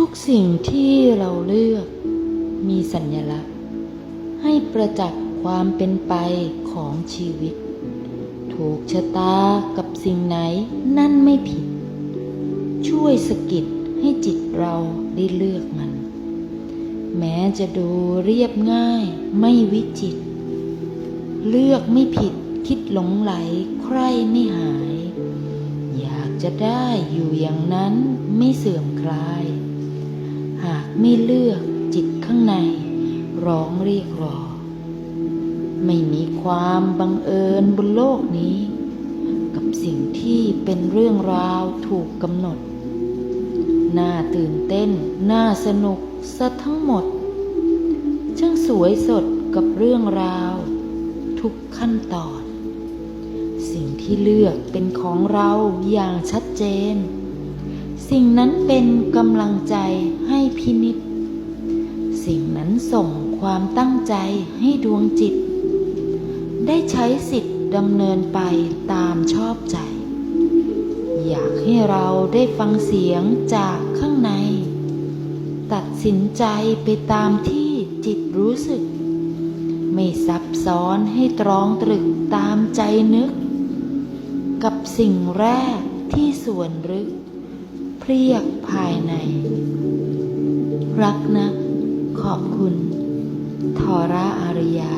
ทุกสิ่งที่เราเลือกมีสัญลักษณ์ ให้ประจักษ์ความเป็นไปของชีวิต ถูกชะตากับสิ่งไหนนั่นไม่ผิด ช่วยสะกิดให้จิตเราได้เลือกมัน แม้จะดูเรียบง่ายไม่วิจิตรเลือกไม่ผิดคิดหลงไหลใครไม่หาย อยากจะได้อยู่อย่างนั้นไม่เสื่อมคลาย ไม่เลือกจิตข้างใน ร้องเรียกรอ ไม่มีความบังเอิญบนโลกนี้ กับสิ่งที่เป็นเรื่องราวถูกกำหนด น่าตื่นเต้น น่าสนุกซะทั้งหมดช่างสวยสดกับเรื่องราว ทุกขั้นตอน สิ่งที่เลือกเป็นของเราอย่างชัดเจน สิ่งนั้นเป็นกำลังใจให้พินิษสิ่งนั้นส่งความตั้งใจให้ดวงจิต ได้ใช้สิทธิ์ดำเนินไปตามชอบใจ อยากให้เราได้ฟังเสียงจากข้างใน ตัดสินใจไปตามที่จิตรู้สึก ไม่ซับซ้อนให้ตรองตรึกตามใจนึก กับสิ่งแรกที่ส่วนลึก เพรียกภายใน รักนะ ขอบคุณ ทอราอาริยา